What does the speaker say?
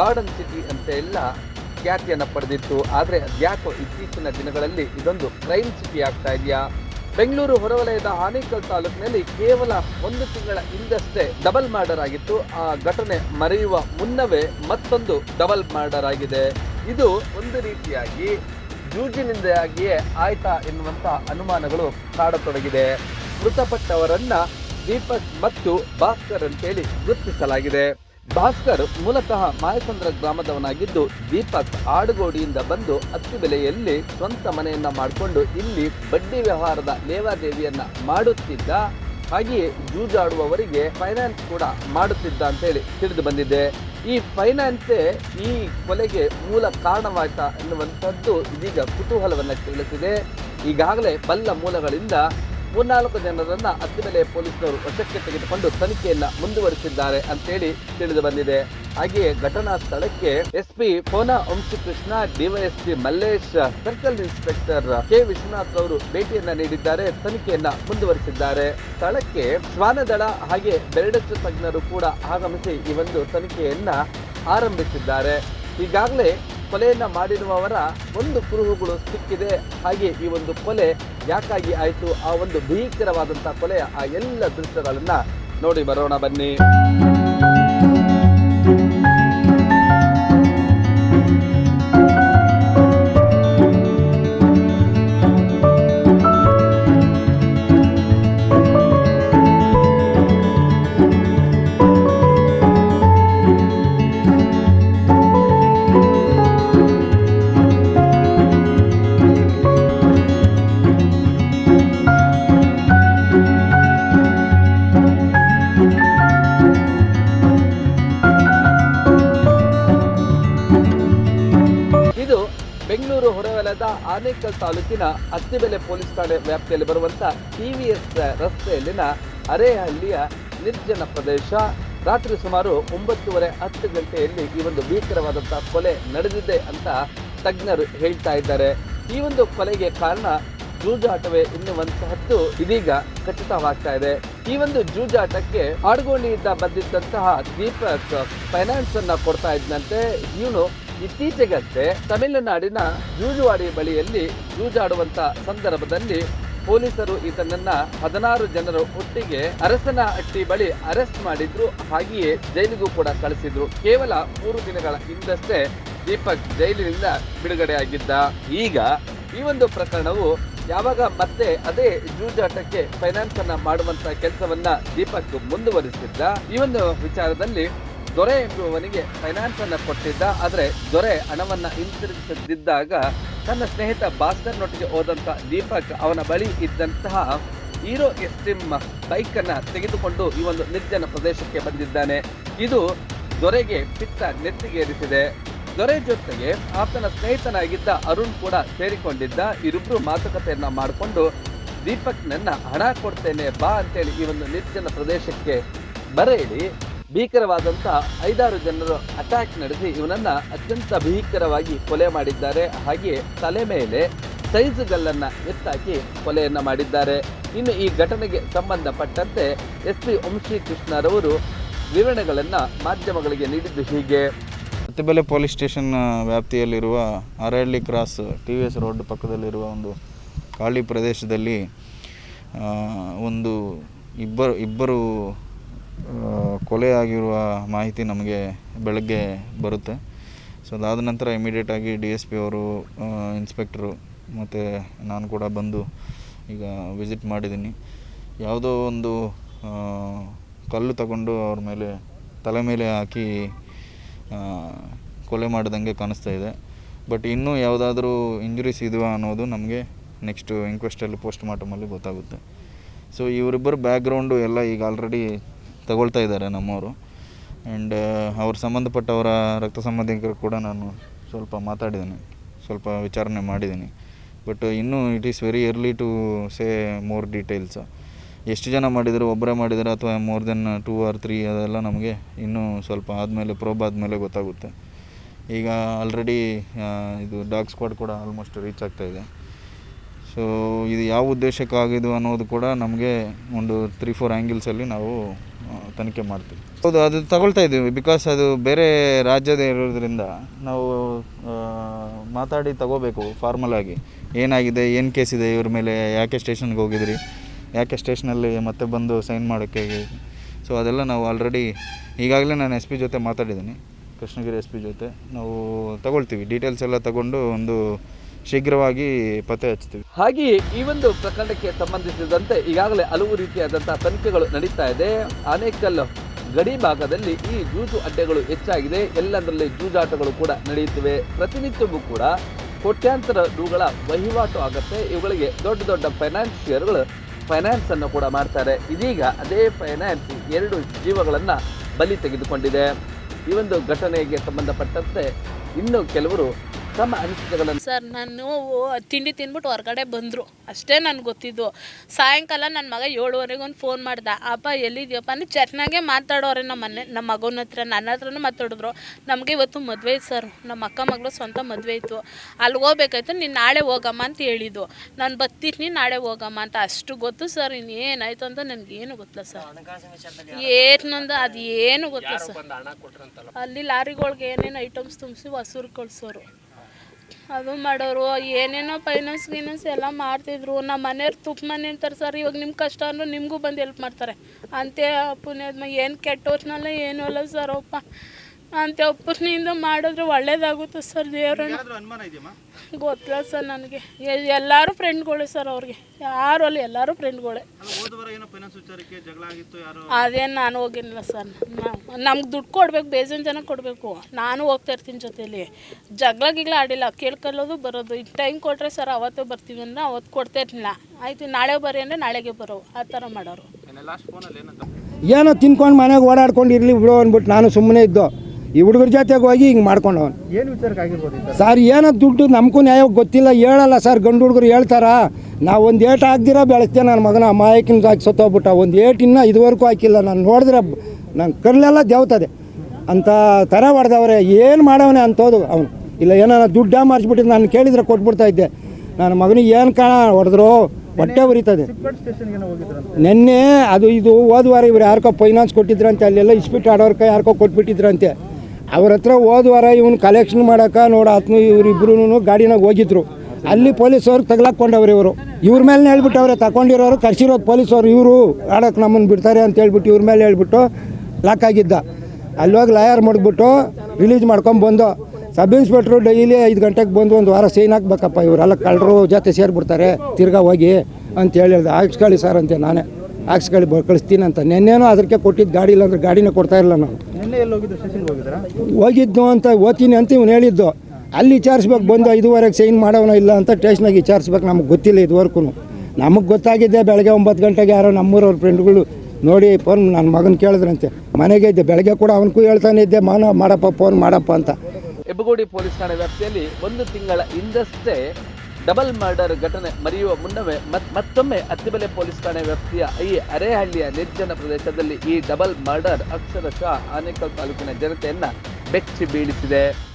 Garden city ಅಂತ ಎಲ್ಲ ಖ್ಯಾತಿಯನ್ನು ಪಡೆದಿತ್ತು. ಆದರೆ ಅದ್ಯಾಕೋ ಇತ್ತೀಚಿನ ದಿನಗಳಲ್ಲಿ ಇದೊಂದು ಕ್ರೈಮ್ ಸಿಟಿ ಆಗ್ತಾ ಇದೆಯಾ? ಬೆಂಗಳೂರು ಹೊರವಲಯದ ಆನೇಕಲ್ ತಾಲೂಕಿನಲ್ಲಿ ಕೇವಲ ಒಂದು ತಿಂಗಳ ಹಿಂದಷ್ಟೇ ಡಬಲ್ ಮರ್ಡರ್ ಆಗಿತ್ತು. ಆ ಘಟನೆ ಮರೆಯುವ ಮುನ್ನವೇ ಮತ್ತೊಂದು ಡಬಲ್ ಮರ್ಡರ್ ಆಗಿದೆ. ಇದು ಒಂದು ರೀತಿಯಾಗಿ ಜೂಜಿನಿಂದಾಗಿಯೇ ಆಯ್ತಾ ಎನ್ನುವಂಥ ಅನುಮಾನಗಳು ಕಾಡತೊಡಗಿದೆ. ಮೃತಪಟ್ಟವರನ್ನ ದೀಪಕ್ ಮತ್ತು ಭಾಸ್ಕರ್ ಅಂತೇಳಿ ಗುರುತಿಸಲಾಗಿದೆ. ಭಾಸ್ಕರ್ ಮೂಲತಃ ಮಾಯಸಂದ್ರ ಗ್ರಾಮದವನಾಗಿದ್ದು ದೀಪಕ್ ಆಡುಗೋಡಿಯಿಂದ ಬಂದು ಅತ್ತಿಬೆಲೆಯಲ್ಲಿ ಸ್ವಂತ ಮನೆಯನ್ನ ಮಾಡಿಕೊಂಡು ಇಲ್ಲಿ ಬಡ್ಡಿ ವ್ಯವಹಾರದ ಲೇವಾದೇವಿಯನ್ನ ಮಾಡುತ್ತಿದ್ದ, ಹಾಗೆಯೇ ಜೂಜಾಡುವವರಿಗೆ ಫೈನಾನ್ಸ್ ಕೂಡ ಮಾಡುತ್ತಿದ್ದ ಅಂತ ಹೇಳಿ ತಿಳಿದು ಬಂದಿದೆ. ಈ ಫೈನಾನ್ಸೇ ಈ ಕೊಲೆಗೆ ಮೂಲ ಕಾರಣವಾಯ್ತಾ ಎನ್ನುವಂಥದ್ದು ಇದೀಗ ಕುತೂಹಲವನ್ನ ಕೇಳಿಸಿದೆ ಈಗಾಗಲೇ ಬಲ್ಲ ಮೂಲಗಳಿಂದ ಮೂರ್ನಾಲ್ಕು ಜನರನ್ನ ಅತ್ತಿಬೆಲೆ ಪೊಲೀಸರು ವಶಕ್ಕೆ ತೆಗೆದುಕೊಂಡು ತನಿಖೆಯನ್ನ ಮುಂದುವರಿಸಿದ್ದಾರೆ ಅಂತೇಳಿ ತಿಳಿದು ಬಂದಿದೆ. ಹಾಗೆಯೇ ಘಟನಾ ಸ್ಥಳಕ್ಕೆ SP Pona Vamshakrishna, DYSP Mallesh, circle inspector K Vishwanath ಅವರು ಭೇಟಿಯನ್ನ ನೀಡಿದ್ದಾರೆ, ತನಿಖೆಯನ್ನ ಮುಂದುವರಿಸಿದ್ದಾರೆ. ಸ್ಥಳಕ್ಕೆ ಶ್ವಾನದಳ ಹಾಗೆ ಬೆರಡಚ್ಚು ತಜ್ಞರು ಕೂಡ ಆಗಮಿಸಿ ಈ ಒಂದು ತನಿಖೆಯನ್ನ ಆರಂಭಿಸಿದ್ದಾರೆ. ಈಗಾಗಲೇ ಕೊಲೆಯನ್ನ ಮಾಡಿರುವವರ ಒಂದು ಕುರುಹುಗಳು ಸಿಕ್ಕಿದೆ. ಹಾಗೆ ಈ ಒಂದು ಕೊಲೆ ಯಾಕಾಗಿ ಆಯಿತು? ಆ ಒಂದು ಭೀಕರವಾದಂತಹ ಕೊಲೆಯ ಆ ಎಲ್ಲ ದೃಶ್ಯಗಳನ್ನ ನೋಡಿ ಬರೋಣ ಬನ್ನಿ. ಹೊರವಲಯದ ಆನೇಕಲ್ ತಾಲೂಕಿನ ಅತ್ತಿಬೆಲೆ ಪೊಲೀಸ್ ಠಾಣೆ ವ್ಯಾಪ್ತಿಯಲ್ಲಿ ಬರುವಂತ ಟಿವಿಎಸ್ ರಸ್ತೆಯಲ್ಲಿನ ಅರೆಹಳ್ಳಿಯ ನಿರ್ಜನ ಪ್ರದೇಶ. ರಾತ್ರಿ ಸುಮಾರು ಒಂಬತ್ತುವರೆ ಹತ್ತು ಗಂಟೆಯಲ್ಲಿ ಈ ಒಂದು ಭೀಕರವಾದಂತಹ ಕೊಲೆ ನಡೆದಿದೆ ಅಂತ ತಜ್ಞರು ಹೇಳ್ತಾ ಇದ್ದಾರೆ. ಈ ಒಂದು ಕೊಲೆಗೆ ಕಾರಣ ಜೂಜಾಟವೇ ಎನ್ನುವಂತಹದ್ದು ಇದೀಗ ಖಚಿತವಾಗ್ತಾ ಇದೆ. ಈ ಒಂದು ಜೂಜಾಟಕ್ಕೆ ಆಡುಗೋಣಿಯಿಂದ ಬಂದಿದ್ದಂತಹ ದೀಪಕ್ ಫೈನಾನ್ಸ್ ಅನ್ನ ಕೊಡ್ತಾ ಇದ್ದಂತೆ ಇವನು ಇತ್ತೀಚೆಗಷ್ಟೇ ತಮಿಳುನಾಡಿನ ಜೂಜುವಾಡಿ ಬಳಿಯಲ್ಲಿ ಜೂಜಾಡುವಂತ ಸಂದರ್ಭದಲ್ಲಿ ಪೊಲೀಸರು ಈತನನ್ನ ಹದಿನಾರು ಜನರು ಒಟ್ಟಿಗೆ ಅರಸನ ಹಟ್ಟಿ ಬಳಿ ಅರೆಸ್ಟ್ ಮಾಡಿದ್ರು. ಹಾಗೆಯೇ ಜೈಲಿಗೂ ಕೂಡ ಕಳಿಸಿದ್ರು. ಕೇವಲ ಮೂರು ದಿನಗಳ ಹಿಂದಷ್ಟೇ ದೀಪಕ್ ಜೈಲಿನಿಂದ ಬಿಡುಗಡೆಯಾಗಿದ್ದ. ಈಗ ಈ ಒಂದು ಪ್ರಕರಣವು ಯಾವಾಗ ಮತ್ತೆ ಅದೇ ಜೂಜಾಟಕ್ಕೆ ಫೈನಾನ್ಸ್ ಅನ್ನ ಮಾಡುವಂತ ಕೆಲಸವನ್ನ ದೀಪಕ್ ಮುಂದುವರಿಸಿದ್ದ. ಈ ಒಂದು ವಿಚಾರದಲ್ಲಿ ದೊರೆ ಎಂಬುವವನಿಗೆ ಫೈನಾನ್ಸ್ ಅನ್ನು ಕೊಟ್ಟಿದ್ದ, ಆದರೆ ದೊರೆ ಹಣವನ್ನ ಹಿಂತಿರುಗಿಸದಿದ್ದಾಗ ತನ್ನ ಸ್ನೇಹಿತ ಭಾಸ್ಕರ್ನೊಟ್ಟಿಗೆ ಹೋದಂತ ದೀಪಕ್ ಅವನ ಬಳಿ ಇದ್ದಂತಹ ಹೀರೋ ಎಸ್ಟಿಮ್ ಬೈಕ್ ಅನ್ನ ತೆಗೆದುಕೊಂಡು ಈ ಒಂದು ನಿರ್ಜನ ಪ್ರದೇಶಕ್ಕೆ ಬಂದಿದ್ದಾನೆ. ಇದು ದೊರೆಗೆ ಪಿತ್ತ ನೆತ್ತಿಗೇರಿಸಿದೆ. ದೊರೆ ಜೊತೆಗೆ ಆತನ ಸ್ನೇಹಿತನಾಗಿದ್ದ ಅರುಣ್ ಕೂಡ ಸೇರಿಕೊಂಡಿದ್ದ, ಇರಿಬ್ರು ಮಾತುಕತೆಯನ್ನ ಮಾಡಿಕೊಂಡು ದೀಪಕ್ನನ್ನ ಹಣ ಕೊಡ್ತೇನೆ ಬಾ ಅಂತೇಳಿ ಈ ಒಂದು ನಿರ್ಜನ ಪ್ರದೇಶಕ್ಕೆ ಬರೇಳಿ ಭೀಕರವಾದಂತ ಐದಾರು ಜನರು ಅಟ್ಯಾಕ್ ನಡೆಸಿ ಇವನನ್ನ ಅತ್ಯಂತ ಭೀಕರವಾಗಿ ಕೊಲೆ ಮಾಡಿದ್ದಾರೆ. ಹಾಗೆ ತಲೆ ಮೇಲೆ ಸೈಜ್ ಗಲ್ಲನ್ನ ಎತ್ತಾಕಿ ಕೊಲೆಯನ್ನ ಮಾಡಿದ್ದಾರೆ. ಇನ್ನು ಈ ಘಟನೆಗೆ ಸಂಬಂಧಪಟ್ಟಂತೆ ಎಸ್ ಪಿ ವಂಶಿ ಕೃಷ್ಣರವರು ವಿವರಣೆಗಳನ್ನ ಮಾಧ್ಯಮಗಳಿಗೆ ನೀಡಿದ್ದು ಹೀಗೆ. ಅತ್ತಬೆಲೆ ಪೊಲೀಸ್ ಸ್ಟೇಷನ್ ವ್ಯಾಪ್ತಿಯಲ್ಲಿರುವ Arahalli cross T V S road ಪಕ್ಕದಲ್ಲಿರುವ ಒಂದು ಖಾಲಿ ಪ್ರದೇಶದಲ್ಲಿ ಒಂದು ಇಬ್ಬರು ಇಬ್ಬರು ಆ, ಕೊಲೆ ಆಗಿರುವ ಮಾಹಿತಿ ನಮಗೆ ಬೆಳಗ್ಗೆ ಬರುತ್ತೆ. ಸೊ ಅದಾದ ನಂತರ ಇಮಿಡಿಯೇಟಾಗಿ ಡಿ ಎಸ್ ಪಿ ಅವರು ಇನ್ಸ್ಪೆಕ್ಟ್ರು ಮತ್ತು ನಾನು ಕೂಡ ಬಂದು ಈಗ ವಿಸಿಟ್ ಮಾಡಿದ್ದೀನಿ. ಯಾವುದೋ ಒಂದು ಕಲ್ಲು ತಗೊಂಡು ಅವ್ರ ಮೇಲೆ ತಲೆ ಮೇಲೆ ಹಾಕಿ ಕೊಲೆ ಮಾಡಿದಂಗೆ ಕಾಣಿಸ್ತಾ ಇದೆ. ಬಟ್ ಇನ್ನೂ ಯಾವುದಾದ್ರೂ ಇಂಜುರೀಸ್ ಇದೆಯಾ ಅನ್ನೋದು ನಮಗೆ ನೆಕ್ಸ್ಟು ಇಂಕ್ವೆಸ್ಟಲ್ಲಿ ಪೋಸ್ಟ್ ಮಾರ್ಟಮಲ್ಲಿ ಗೊತ್ತಾಗುತ್ತೆ. ಸೊ ಇವರಿಬ್ಬರು ಬ್ಯಾಕ್ಗ್ರೌಂಡು ಎಲ್ಲ ಈಗ ಆಲ್ರೆಡಿ ತಗೊಳ್ತಾ ಇದ್ದಾರೆ ನಮ್ಮವರು. ಆ್ಯಂಡ್ ಅವ್ರ ಸಂಬಂಧಪಟ್ಟವರ ರಕ್ತ ಸಂಬಂಧಿಕರು ಕೂಡ ನಾನು ಸ್ವಲ್ಪ ಮಾತಾಡಿದ್ದೀನಿ. ಸ್ವಲ್ಪ ವಿಚಾರಣೆ ಮಾಡಿದ್ದೀನಿ. ಬಟ್ ಇನ್ನೂ it is very early to say more details ಎಷ್ಟು ಜನ ಮಾಡಿದರು ಒಬ್ಬರೇ ಮಾಡಿದ್ದಾರೆ ಅಥವಾ more than two or three ಅದೆಲ್ಲ ನಮಗೆ ಇನ್ನೂ ಸ್ವಲ್ಪ ಆದಮೇಲೆ ಪ್ರೋಬ್ ಆದಮೇಲೆ ಗೊತ್ತಾಗುತ್ತೆ. ಈಗ ಆಲ್ರೆಡಿ ಇದು ಡಾಗ್ ಸ್ಕ್ವಾಡ್ ಕೂಡ ಆಲ್ಮೋಸ್ಟ್ ರೀಚ್ ಆಗ್ತಾ ಇದೆ. ಸೊ ಇದು ಯಾವ ಉದ್ದೇಶಕ್ಕಾಗಿದ್ದು ಅನ್ನೋದು ಕೂಡ ನಮಗೆ ಒಂದು ತ್ರೀ ಫೋರ್ ಆ್ಯಂಗಿಲ್ಸಲ್ಲಿ ನಾವು ತನಿಖೆ ಮಾಡ್ತೀವಿ. ಹೌದು, ಅದು ತಗೊಳ್ತಾ ಇದ್ದೀವಿ ಬಿಕಾಸ್ ಅದು ಬೇರೆ ರಾಜ್ಯದ ಇರೋದ್ರಿಂದ ನಾವು ಮಾತಾಡಿ ತಗೋಬೇಕು ಫಾರ್ಮಲ್ ಆಗಿ. ಏನಾಗಿದೆ, ಏನು ಕೇಸ್ ಇದೆ, ಇವ್ರ ಮೇಲೆ ಯಾಕೆ ಸ್ಟೇಷನ್ಗೆ ಹೋಗಿದ್ರಿ, ಯಾಕೆ ಸ್ಟೇಷನಲ್ಲಿ ಮತ್ತೆ ಬಂದು ಸೈನ್ ಮಾಡೋಕ್ಕೆ ಸೊ ಅದೆಲ್ಲ ನಾವು ಆಲ್ರೆಡಿ ಈಗಾಗಲೇ ನಾನು ಎಸ್ ಪಿ ಜೊತೆ ಮಾತಾಡಿದ್ದೀನಿ. ಕೃಷ್ಣಗಿರಿ ಎಸ್ ಪಿ ಜೊತೆ. ನಾವು ತಗೊಳ್ತೀವಿ ಡೀಟೇಲ್ಸ್ ಎಲ್ಲ ತಗೊಂಡು ಒಂದು ಶೀಘ್ರವಾಗಿ ಪತ್ತೆ ಹಚ್ತೀವಿ ಹಾಗೆಯೇ ಈ ಒಂದು ಪ್ರಕರಣಕ್ಕೆ ಸಂಬಂಧಿಸಿದಂತೆ ಈಗಾಗಲೇ ಹಲವು ರೀತಿಯಾದಂತಹ ತನಿಖೆಗಳು ನಡೀತಾ ಇದೆ. ಆನೇಕಲ್ ಗಡಿ ಭಾಗದಲ್ಲಿ ಈ ಜೂಜು ಅಡ್ಡೆಗಳು ಹೆಚ್ಚಾಗಿದೆ. ಎಲ್ಲದರಲ್ಲಿ ಜೂಜಾಟಗಳು ಕೂಡ ನಡೆಯುತ್ತಿವೆ. ಪ್ರತಿನಿತ್ಯವೂ ಕೂಡ ಕೋಟ್ಯಾಂತರ ರೂಗಳ ವಹಿವಾಟು ಆಗುತ್ತೆ. ಇವುಗಳಿಗೆ ದೊಡ್ಡ ದೊಡ್ಡ ಫೈನಾನ್ಷಿಯರ್ಗಳು ಫೈನಾನ್ಸ್ ಅನ್ನು ಕೂಡ ಮಾಡ್ತಾರೆ. ಇದೀಗ ಅದೇ ಫೈನಾನ್ಸ್ ಎರಡು ಜೀವಗಳನ್ನು ಬಲಿ ತೆಗೆದುಕೊಂಡಿದೆ. ಈ ಒಂದು ಘಟನೆಗೆ ಸಂಬಂಧಪಟ್ಟಂತೆ ಇನ್ನು ಕೆಲವರು ಅನಿಸಿಕೆಗಳನ್ನು ಸರ್, ನಾನು ತಿಂಡಿ ತಿಂದ್ಬಿಟ್ಟು ಹೊರಗಡೆ ಬಂದರು. ಅಷ್ಟೇ ನನಗೆ ಗೊತ್ತಿದ್ದು. ಸಾಯಂಕಾಲ ನನ್ನ ಮಗ ಏಳುವರೆಗೆ ಒಂದು ಫೋನ್ ಮಾಡ್ದ. ಅಪ್ಪ, ಎಲ್ಲಿದ್ಯಪ್ಪ? ಅಂದ್ರೆ ಚೆನ್ನಾಗೆ ಮಾತಾಡೋರೆ ನಮ್ಮ ಮನೆ ನಮ್ಮ ಮಗನ ಹತ್ರ. ನನ್ನ ಹತ್ರನೂ ಮಾತಾಡಿದ್ರು. ನಮಗೆ ಇವತ್ತು ಮದುವೆ ಇತ್ತು ಸರ್. ನಮ್ಮ ಅಕ್ಕ ಮಗಳು ಸ್ವಂತ ಮದುವೆ ಇತ್ತು. ಅಲ್ಲಿ ಹೋಗ್ಬೇಕಾಯ್ತು. ನೀನು ನಾಳೆ ಹೋಗಮ್ಮ ಅಂತ ಹೇಳಿದ್ದು. ನಾನು ಬರ್ತೀನಿ ನಾಳೆ ಹೋಗಮ್ಮ ಅಂತ. ಅಷ್ಟು ಗೊತ್ತು ಸರ್, ಇನ್ನೇನಾಯ್ತು ಅಂತ ಏನು ಗೊತ್ತಿಲ್ಲ ಸರ್. ಏನೊಂದು ಅದು ಏನು ಗೊತ್ತಿಲ್ಲ ಸರ್. ಅಲ್ಲಿ ಲಾರಿಗಳ್ಗೆ ಏನೇನು ಐಟಮ್ಸ್ ತುಂಬಿಸಿ ಹಸುರು ಕಳ್ಸೋರು. ಅದು ಮಾಡೋರು, ಏನೇನೋ ಫೈನಾನ್ಸ್ ಗೀನಾನ್ಸ್ ಎಲ್ಲ ಮಾಡ್ತಿದ್ರು. ನಮ್ಮ ಮನೆಯವ್ರು ತುಪ್ಪ ಮನೆ ಅಂತಾರೆ ಸರ್, ಇವಾಗ ನಿಮ್ಮ ಕಷ್ಟ ಅಂದ್ರೆ ನಿಮಗೂ ಬಂದು ಹೆಲ್ಪ್ ಮಾಡ್ತಾರೆ. ಅಂತೆ ಪುಣ್ಯದ ಏನು ಕೆಟ್ಟೋಚ್ನಲ್ಲ ಏನೂ ಅಲ್ಲ ಸರ್, ಅಪ್ಪ. ಅಂತೆ ಒಪ್ಪನಿಂದ ಮಾಡಿದ್ರೆ ಒಳ್ಳೇದಾಗುತ್ತೆ ಸರ್ ದೇವ್ರನ್ನ. ಗೊತ್ತಿಲ್ಲ ಸರ್ ನನಗೆ. ಎಲ್ಲರೂ ಫ್ರೆಂಡ್ಗಳೇ ಸರ್ ಅವ್ರಿಗೆ. ಯಾರು ಅಲ್ಲಿ ಎಲ್ಲರೂ ಫ್ರೆಂಡ್ಗಳೇ. ಅದೇನು ನಾನು ಹೋಗಿಲ್ಲ ಸರ್. ನಮ್ಗೆ ದುಡ್ಡು ಕೊಡ್ಬೇಕು ಬೇಜನ್ ಜನ ಕೊಡಬೇಕು. ನಾನು ಹೋಗ್ತಾ ಇರ್ತೀನಿ ಜೊತೆಯಲ್ಲಿ ಜಗಳ ಗಿಗ್ಲ ಆಡಿಲ್ಲ ಕೇಳ್ಕೊಳ್ಳೋದು ಬರೋದು. ಈ ಟೈಮ್ ಕೊಟ್ಟರೆ ಸರ್ ಅವತ್ತೇ ಬರ್ತೀವಿ ಅಂದ್ರೆ ಅವತ್ತು ಕೊಡ್ತಾ ಇರ್ಲಿಲ್ಲ. ಆಯ್ತು ನಾಳೆ ಬರ್ರಿ ಅಂದರೆ ನಾಳೆಗೆ ಬರೋ ಆ ಥರ ಮಾಡೋರು. ಏನೋ ತಿನ್ಕೊಂಡು ಮನೆಗೆ ಓಡಾಡ್ಕೊಂಡು ಇರಲಿ ಬಿಡು ಅಂದ್ಬಿಟ್ಟು ನಾನು ಸುಮ್ಮನೆ ಇದ್ದು. ಈ ಹುಡುಗರ ಜೊತೆಗೆ ಹೋಗಿ ಹಿಂಗೆ ಮಾಡ್ಕೊಂಡವನು ಏನು ವಿಚಾರಕ್ಕೆ ಆಗಿರ್ಬೋದು ಸರ್ ಏನೋ ದುಡ್ಡು ನಮಗೂ ನ್ಯಾಯ ಗೊತ್ತಿಲ್ಲ ಹೇಳಲ್ಲ ಸರ್ ಗಂಡು ಹುಡುಗರು ಹೇಳ್ತಾರ ನಾವು ಒಂದು ಏಟ್ ಹಾಕ್ದಿರ ಬೆಳೆಸ್ತೇನೆ ನನ್ನ ಮಗನ ಮಾಯಕಿನ ಹಾಕಿ ಸತ್ತೋಗ್ಬಿಟ್ಟ ಒಂದು ಏಟ್ ಇನ್ನೂ ಇದುವರೆಗೂ ಹಾಕಿಲ್ಲ ನಾನು ನೋಡಿದ್ರೆ ನನ್ನ ಕರ್ಲೆಲ್ಲ ದೇವ್ತದೆ. ಅಂತ ಥರ ಹೊಡೆದವ್ರೆ ಏನು ಮಾಡವನೆ ಅಂತೋದು ಅವನು. ಇಲ್ಲ ಏನೋ ದುಡ್ಡ ಮಾಡಿಸ್ಬಿಟ್ಟಿದ್ದು ನಾನು ಕೇಳಿದ್ರೆ ಕೊಟ್ಬಿಡ್ತಾ ಇದ್ದೆ. ನನ್ನ ಮಗನಿಗೆ ಏನು ಕಾಣ ಹೊಡೆದ್ರು ಹೊಟ್ಟೆ ಉರಿತದೆ. ನೆನ್ನೆ ಸ್ಟೇಷನ್ಗೆ ಏನೋ ಹೋಗಿದ್ರಂತ. ನಿನ್ನೆ ಅದು ಇದು ಹೋದ ವಾರ ಇವ್ರು ಫೈನಾನ್ಸ್ ಕೊಟ್ಟಿದ್ರಂತೆ ಅಲ್ಲೆಲ್ಲ ಇಸ್ಪಿಟ್ ಆಡೋರ್ಕ ಯಾರಿಗೋ ಕೊಟ್ಬಿಟ್ಟಿದ್ರಂತೆ. ಅವ್ರ ಹತ್ರ ಹೋದ ವಾರ ಇವನು ಕಲೆಕ್ಷನ್ ಮಾಡೋಕೆ ನೋಡಿ ಹತ್ತು ಇವರಿಬ್ರು ಗಾಡಿನಾಗ ಹೋಗಿದ್ರು. ಅಲ್ಲಿ ಪೊಲೀಸವ್ರು ತಗ್ಲಾಕೊಂಡವ್ರು ಇವರು. ಇವ್ರ ಮೇಲೆ ಹೇಳ್ಬಿಟ್ಟವ್ರೆ ತಗೊಂಡಿರೋರು ಕರ್ಸಿರೋದು ಪೊಲೀಸವ್ರು, ಇವರು ಆಡೋಕೆ ನಮ್ಮನ್ನು ಬಿಡ್ತಾರೆ ಅಂತ ಹೇಳ್ಬಿಟ್ಟು ಇವ್ರ ಮೇಲೆ ಹೇಳ್ಬಿಟ್ಟು ಲಾಕ್ ಆಗಿದ್ದ. ಅಲ್ಲೋಗಿ ಲಾಯರ್ ಮಾಡಿಬಿಟ್ಟು ರಿಲೀಸ್ ಮಾಡ್ಕೊಂಡು ಬಂದು, ಸಬ್ ಇನ್ಸ್ಪೆಕ್ಟ್ರು ಡೈಲಿ ಐದು ಗಂಟೆಗೆ ಬಂದು ಒಂದು ವಾರ ಸೈನ್ ಹಾಕ್ಬೇಕಪ್ಪ ಇವರೆಲ್ಲ ಕಳ್ಳರು ಜೊತೆ ಸೇರಿಬಿಡ್ತಾರೆ, ತಿರ್ಗಾ ಹೋಗಿ ಅಂತ ಹೇಳಿ ಹೇಳ್ದೆ ಹಾಕ್ಸ್ಕೊಳ್ಳಿ ಸರ್ ಅಂತೆ ನಾನೇ. ಹಾಕ್ಸ್ಕೊಳ್ಳಿ ಬ ಕಳಿಸ್ತೀನಿ ಅಂತ. ನೆನ್ನೆನೂ ಅದಕ್ಕೆ ಕೊಟ್ಟಿದ್ದು ಗಾಡಿ ಇಲ್ಲ ಅಂದ್ರೆ ಗಾಡಿನೇ ಕೊಡ್ತಾ ಇಲ್ಲ ನಾವು. ಹೋಗಿದ್ದು ಅಂತ ಓದ್ತೀನಿ ಅಂತ ಇವ್ನು ಹೇಳಿದ್ದು. ಅಲ್ಲಿ ವಿಚಾರಿಸ್ಬೇಕು ಬಂದು ಐದುವರೆಗೆ ಸೈನ್ ಮಾಡೋನ ಇಲ್ಲ ಅಂತ ಸ್ಟೇಷನಾಗ ವಿಚಾರಿಸ್ಬೇಕು ನಮಗೆ ಗೊತ್ತಿಲ್ಲ ಇದುವರೆಗೂ ನಮಗೆ ಗೊತ್ತಾಗಿದ್ದೆ ಬೆಳಗ್ಗೆ ಒಂಬತ್ತು ಗಂಟೆಗೆ ಯಾರೋ ನಮ್ಮೂರವ್ರ ಫ್ರೆಂಡ್ಗಳು ನೋಡಿ ಫೋನ್ ನನ್ನ ಮಗನ ಕೇಳಿದ್ರಂತೆ. ಮನೆಗೆ ಇದ್ದೆ ಬೆಳಗ್ಗೆ ಕೂಡ ಅವನಿಗೂ ಹೇಳ್ತಾನೆ ಇದ್ದೆ ಮಾನ ಮಾಡಪ್ಪ ಫೋನ್ ಮಾಡಪ್ಪ ಅಂತ. ಹೆಬ್ಬಗೋಡಿ ಪೊಲೀಸ್ ಠಾಣೆ ವ್ಯಾಪ್ತಿಯಲ್ಲಿ ಒಂದು ತಿಂಗಳ ಹಿಂದಷ್ಟೇ ಡಬಲ್ ಮರ್ಡರ್ ಘಟನೆ ಮರೆಯುವ ಮುನ್ನವೇ ಮತ್- ಮತ್ತೊಮ್ಮೆ ಅತ್ತಿಬೆಲೆ ಪೊಲೀಸ್ ಠಾಣೆ ವ್ಯಾಪ್ತಿಯ ಈ ಅರೆಹಳ್ಳಿಯ ನಿರ್ಜನ ಪ್ರದೇಶದಲ್ಲಿ ಈ ಡಬಲ್ ಮರ್ಡರ್ ಅಕ್ಷರಶಃ ಆನೇಕಲ್ ತಾಲೂಕಿನ ಜನತೆಯನ್ನ ಬೆಚ್ಚಿ ಬೀಳಿಸಿದೆ.